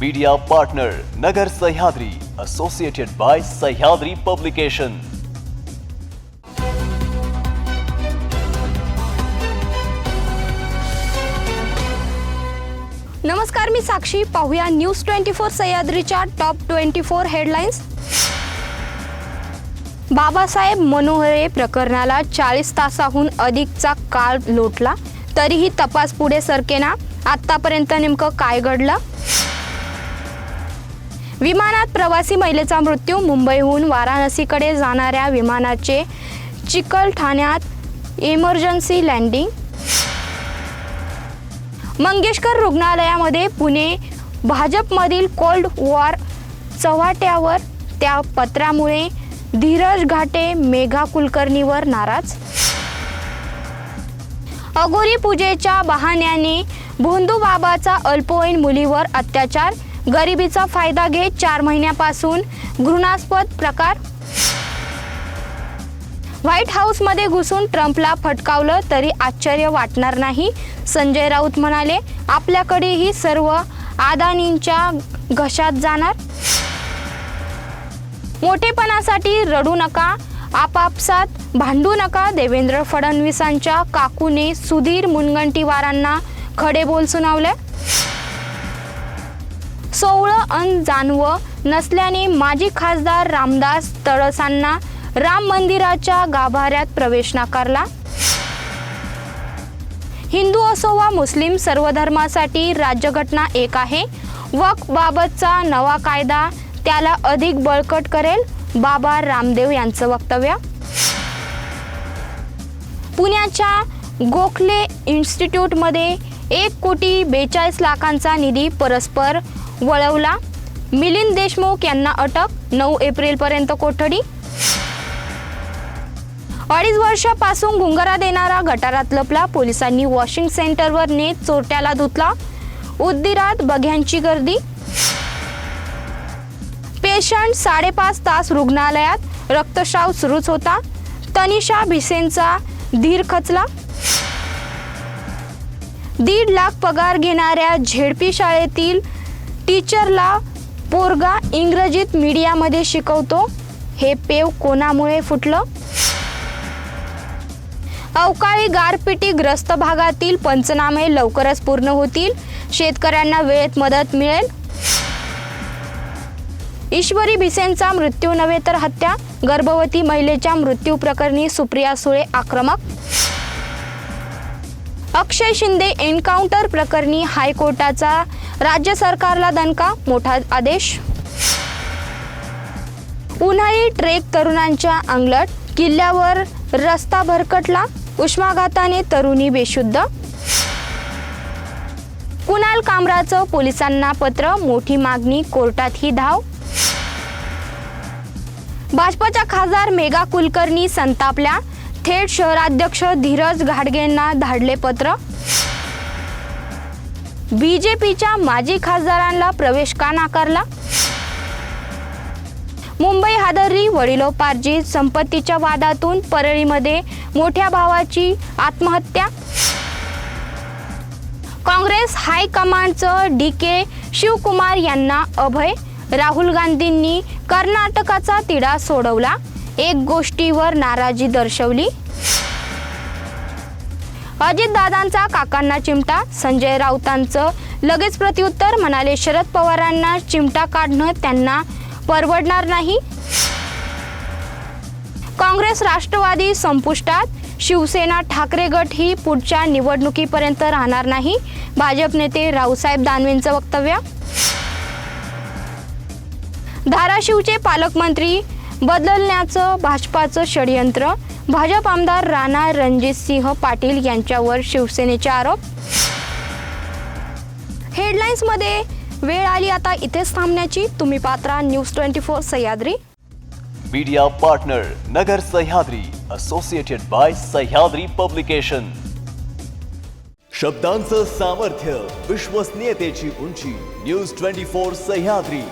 Media partner Nagar Sahyadri associated by Sahyadri publication नमस्कार मी साक्षी. पाहूया न्यूज ट्वेंटी फोर सह्याद्रीच्या top twenty four headlines Babasaheb Manohare प्रकरणाला चाळीस तासाहून अधिकचा काळ लोटला तरीही तपास पुढे सरकेना. आतापर्यंत नेमकं काय घडलं? विमानात प्रवासी महिलेचा मृत्यू. मुंबईहून वाराणसीकडे जाणाऱ्या विमानाचे चिकलठाण्यात इमर्जन्सी लँडिंग मंगेशकर रुग्णालयामध्ये पुणे भाजपमधील कोल्ड वॉर चव्हाट्यावर त्या पत्रामुळे धीरज घाटे मेघा कुलकर्णीवर नाराज. अगोरी पूजेच्या बहाण्याने भोंदू बाबाचा अल्पवयीन मुलीवर अत्याचार. गरिबीचा फायदा घेत चार महिन्यापासून घृणास्पद प्रकार. व्हाईट हाऊसमध्ये घुसून ट्रम्पला फटकावलं तरी आश्चर्य वाटणार नाही. संजय राऊत म्हणाले आपल्याकडेही सर्व अदानींच्या घशात जाणार. मोठेपणासाठी रडू नका आपापसात भांडू नका. देवेंद्र फडणवीसांच्या काकूने सुधीर मुनगंटीवारांना खडे बोल सुनावले. सोवळं अन जाणवं नसल्याने माजी खासदार रामदास तळसांना राम मंदिराच्या गाभाऱ्यात प्रवेश नाकारला. हिंदू असो वा मुस्लिम सर्व धर्मासाठी राज्यघटना एक आहे. वक बाबतचा नवा कायदा त्याला अधिक बळकट करेल बाबा रामदेव यांचं वक्तव्य. पुण्याच्या गोखले इन्स्टिट्यूटमध्ये एक कोटी बेचाळीस लाखांचा निधी परस्पर वळवला. मिलिंद देशमुख यांना अटक नऊ एप्रिलपर्यंत कोठडी. अडीच वर्षापासून भुंगारा देणारा गटारात लपला पोलिसांनी वॉशिंग सेंटरवर नेत चोरट्याला धुतला. उद्दिरात बघ्यांची गर्दी. पेशंट साडेपाच तास रुग्णालयात रक्तस्राव सुरूच होता. तनिषा भिसेंचा धीर खचला. दीड लाख पगार घेणाऱ्या झेडपी शाळेतील टीचरला पोरगा इंग्रजीत मीडियामध्ये शिकवतो. हे पेव कोणामुळे फुटलं? अवकाळी गारपिटीग्रस्त भागातील पंचनामे लवकरच पूर्ण होतील. शेतकऱ्यांना वेळेत मदत मिळेल. ईश्वरी भिसेंचा मृत्यू नव्हे तर हत्या. गर्भवती महिलेच्या मृत्यू प्रकरणी सुप्रिया सुळे आक्रमक. अक्षय शिंदे एन्काउंटर प्रकरणी हायकोर्टाचा राज्य सरकारला दणका मोठा आदेश. उन्हाळी ट्रेक तरुणांच्या अंगलट किल्ल्यावर रस्ता भरकटला उष्माघाताने तरुणी बेशुद्ध. कुणाल कामराचं पोलिसांना पत्र मोठी मागणी कोर्टात ही धाव. भाजपच्या खासदार मेगा कुलकर्णी संतापल्या. थेट शहराध्यक्ष धीरज घाडगेंना धाडले पत्र. बीजेपीच्या माजी खासदारांना प्रवेश का नाकारला? मुंबई हादरली वडिलोपार्जित संपत्तीच्या वादातून परळीमध्ये मोठ्या भावाची आत्महत्या? काँग्रेस हायकमांडचं डी के शिवकुमार यांना अभय राहुल गांधींनी कर्नाटकाचा तिढा सोडवला एक गोष्टीवर नाराजी दर्शवली. अजितदादांचा काकांना चिमटा संजय राऊतांचं लगेच प्रत्युत्तर म्हणाले शरद पवारांना चिमटा काढणं त्यांना परवडणार नाही. काँग्रेस राष्ट्रवादी संपुष्टात शिवसेना ठाकरे गट ही पुढच्या निवडणुकीपर्यंत राहणार नाही. भाजप नेते रावसाहेब दानवेंचं वक्तव्य. धाराशिवचे पालकमंत्री बदलण्याचं भाजपाचं षडयंत्र. भाजप आमदार राणा रणजितसिंह पाटील यांच्यावर शिवसेनेचे आरोप. हेडलाईन्समध्ये वेळ आली आता इथेच थांबण्याची. तुम्ही Patra news twenty four Sahyadri. Media partner Nagar Sahyadri associated by Sahyadri publication शब्दांचं सामर्थ्य विश्वसनीयतेची उंची. News twenty four Sahyadri.